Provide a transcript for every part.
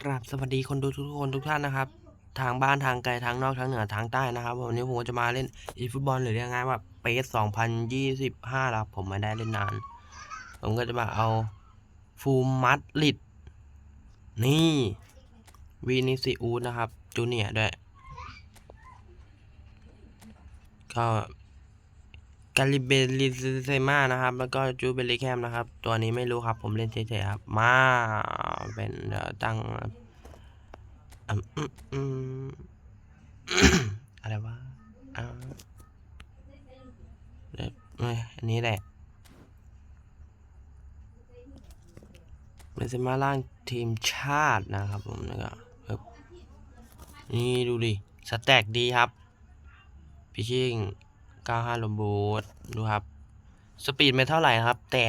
กราบสวัสดีคนดูทุกคนทุกท่านนะครับ ทางบ้านทางไกลทางนอกทางเหนือทางใต้นะครับวันนี้ผมจะมาเล่นอีฟุตบอลหรือเรียกง่ายว่าเปส2025ครับผมไม่ได้เล่นนาน ผมก็จะมาเอาฟูลมัดลิดนี่วีนิซิอูนะครับจูเนียด้วยก็ กาลิเบลิเซมานะครับ แล้วก็จูเบลิแคมนะครับ ตัวนี้ไม่รู้ครับ ผมเล่นเฉยๆครับ มาเป็นตั้งอะไรวะอ่าเนี่ยอันนี้แหละเป็นเซมาล่างทีมชาตินะครับผมแล้วก็ปึ๊บนี่ดูดิ สแต็กดีครับพิชิง 95ลมบูทดูครับ สปีดไม่เท่าไหร่นะครับ แต่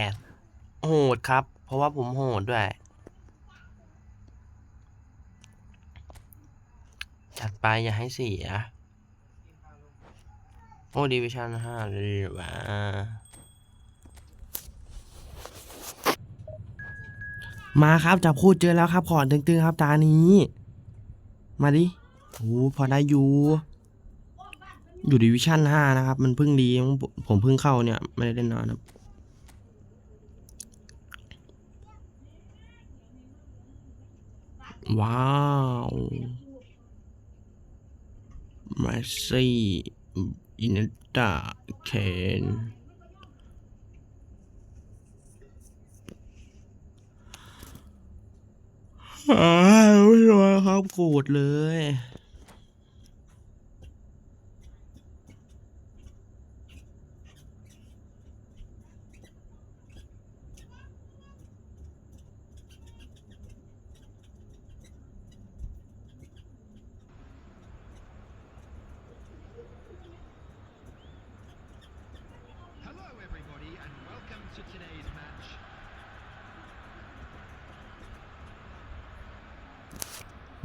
โหดครับ เพราะว่าผมโหดด้วย จัดไปอย่าให้เสีย โอ้ดิวิชั่นห้าเลยว่ะมาครับจับคู่เจอแล้วครับขอนตึงๆครับตานี้ มาดิโอ้พอได้อยู่ อยู่ดิวิชั่นห้านะครับ มันเพิ่งดีผมเพิ่งเข้าเนี่ย ไม่ได้เล่นนานครับว้าวมสซี่อินตาเคนอ้าวไม่รอครับโกรธเลย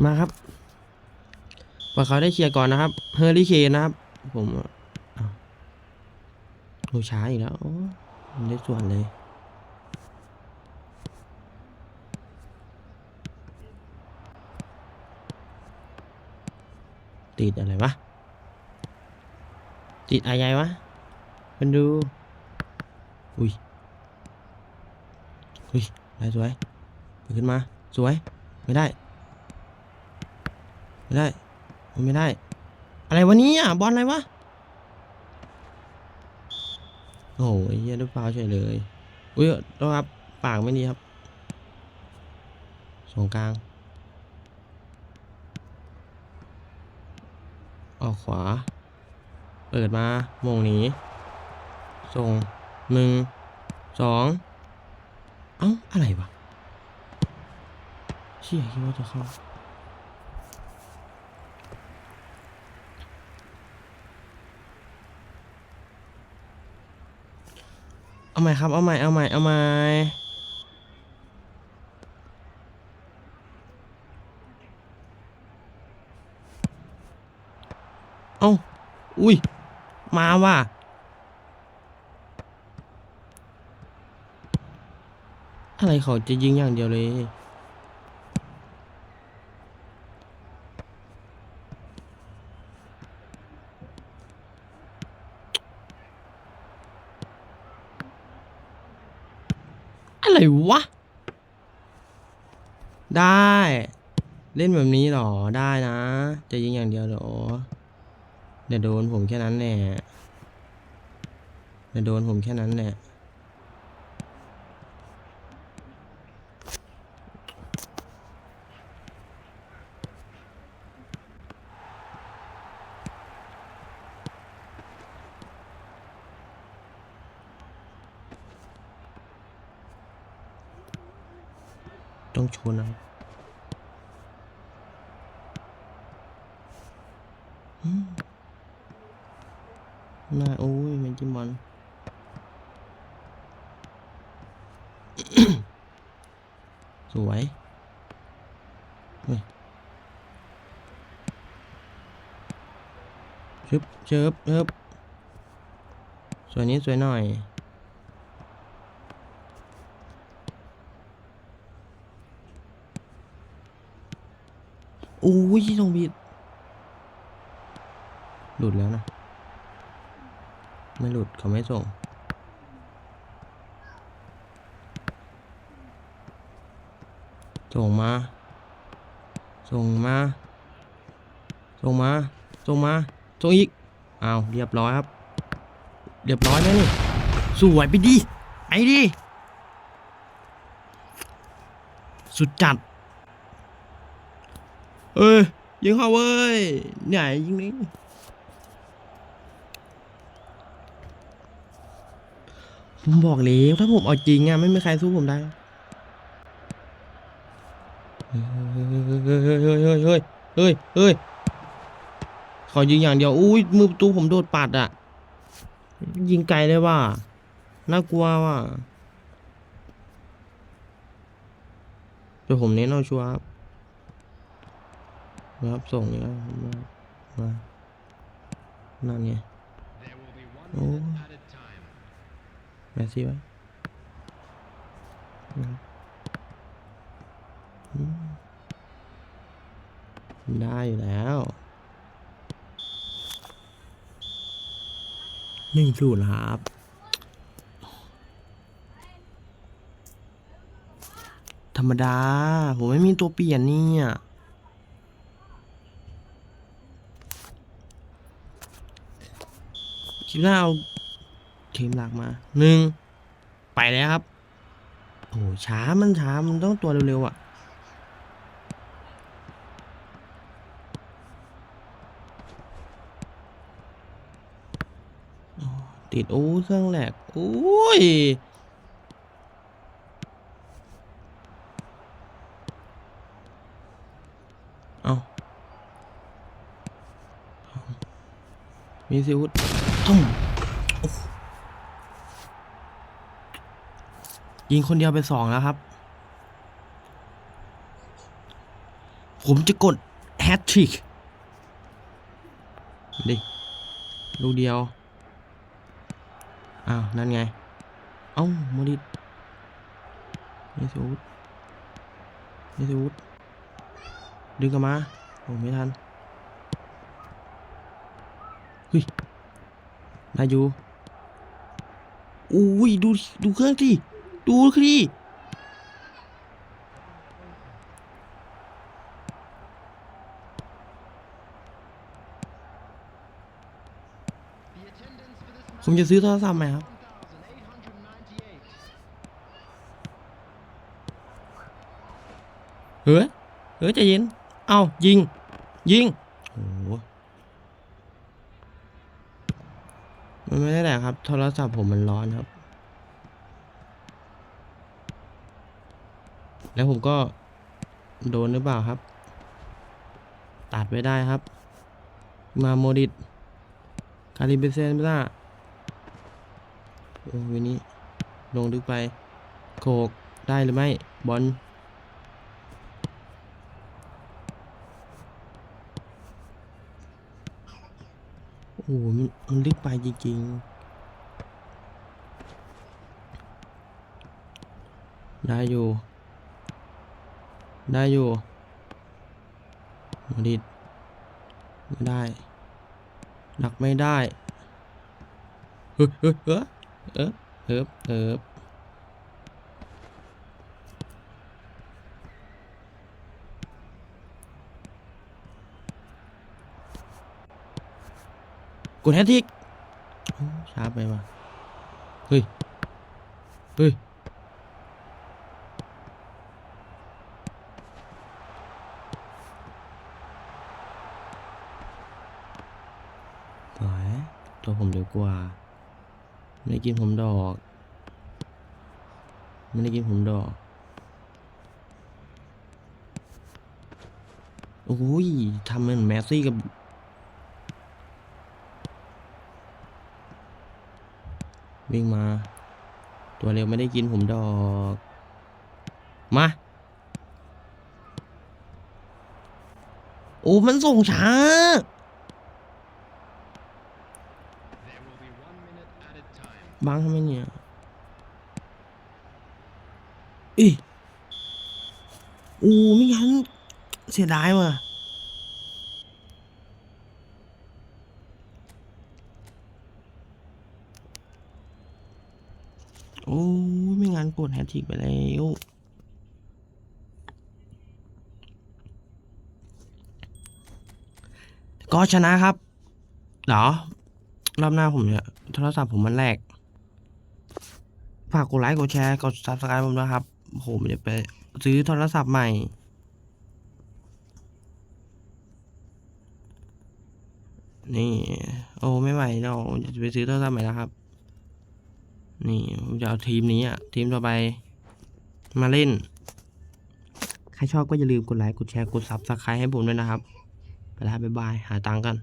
มาครับว่าเขาได้เคลียร์ก่อนนะครับ เฮอร์รี่เคนนะครับ ผมอ้าวโอ้ช้าอีกแล้วโอ้ไม่ได้ส่วนเลยติดอะไรวะ ติดอะไรวะ มันดู อุ้ย อุ้ยได้สวย ขึ้นมา สวย ไม่ได้ ไม่ได้มันไม่ได้ อะไรวะเนี่ยบอลอะไรวะ โอ้โหเฮียด้วยฟาวเฉยเลย อุ้ยต้องครับ ปากไม่ดีครับ สองกลาง ออกขวา เปิดมาโมงหนี ส่งหนึ่งสองเอ้า อะไรวะเชี่ยคิดว่าจะเข้า เอาใหม่ครับ เอาใหม่ เอาใหม่ เอาใหม่ เอา อุ้ย มาว่ะ อะไรเขาจะยิงอย่างเดียวเลย อะไร วะ ได้ เล่นแบบนี้หรอ ได้นะ จะยิงอย่างเดียวเหรอเดี๋ยวโดนผมแค่นั้นแหละเดี๋ยวโดนผมแค่นั้นแหละ ต้องชนนะน่าโอ้ยแมนจิมอนสวยเฮ้ยชึบเชิบเชิบสวยนี้สวยหน่อย อ้ยส่งผิดหลุดแล้วนะ ไม่หลุดเขาไม่ส่ง ส่งมา ส่งมา ส่งมา ส่งมา ส่งอีก อ้าว เรียบร้อยครับ เรียบร้อยแล้วนี่ สวยไปดิ ไอ้ดิ สุดจัด เอ้ยยิงเข้าเว้ยไหนยิงนี้ผมบอกแล้วถ้าผมเอาจริงอะไม่มีใครสู้ผมได้เฮ้ยเฮ้ยเฮ้ยเฮ้ยเฮ้ยเฮ้ยขอยิงอย่างเดียวอุ้ยมือประตูผมโดดปัดอะยิงไกลเลยว่ะน่ากลัวว่ะเดี๋ยวผมเน้นเอาชัวร์ รับส่งเนี่ยมามานั่นไง There will be one Oh. minute added time. แมสซี่ไว้นะได้อยู่แล้วหนึ่งศูนย์ครับธรรมดา ผมไม่มีตัวเปลี่ยนนี่ย คิดว่าเอาทีมหลักมาหนึ่งไปแล้วครับโอ้ช้ามันช้ามันต้องตัวเร็วๆอะติดโอ้เครื่องแหลกโอ้ยเอามีสิวุฒ ตุ้มยิงคนเดียวไปสองแล้วครับ ผมจะกดแฮตทริกดิลูกเดียว อ้าว นั่นไง เอ้าโมดิตมีสิวุฒมีสิวุฒดึงกลับมา โอ้ไม่ทัน เฮ้ย ได้อยู่อุ้ยดูดูเครื่องดิดูเครื่องดิ The attendance for this ผมจะซื้อโทรศัพท์ใหมครับ เฮ้ย เฮ้ยใจเย็น เอายิง ยิง โอ้โหมัน ไม่ได้แหละครับ โทรศัพท์ผมมันร้อนครับ แล้วผมก็โดนหรือเปล่าครับ ตัดไว้ได้ครับ มาโมดิตคาริเบเซนไม่ได้โอ้วินี้ลงลึกไป โขกได้หรือไม่ บอล อ้โหมันมันลึกไปจริงๆ ได้อยู่ ได้อยู่มาดิดไม่ได้ หนักไม่ได้เฮ้ยเฮ้ยเฮ้ยเอ๊บเอ๊บเอ๊ กดแฮตทิกช้าไปว่ะเฮ้ย เฮ้ย สวย ตัวผมเร็วกว่า ไม่ได้กินผมดอก ไม่ได้กินผมดอก โอ้ยทำเหมือนแมสซี่กับ วิ่งมา ตัวเร็วไม่ได้กินผมดอก มา โอ้ มันส่งช้า บังทำไมเนี่ยอีอู้ไม่งั้นเสียดายว่ะ โอ้ไม่งานกดแฮตทิกไปแล้วก็ชนะครับ เหรอ รอบหน้าผมเนี่ย โทรศัพท์ผมมันแรก ฝากกดไลค์ กดแชร์ กด subscribe ผมด้วยครับ ผมจะไปซื้อโทรศัพท์ใหม่ นี่ โอ้ ไม่ไหวเราจะไปซื้อโทรศัพท์ใหม่แล้วครับ นี่ผมจะเอาทีมนี้อะ ทีมต่อไป มาเล่น ใครชอบก็อย่าลืมกดไลค์ กดแชร์ กดซับสไครต์ให้ผมด้วยนะครับ ไปแล้วบ๊ายบาย หาตังค์กัน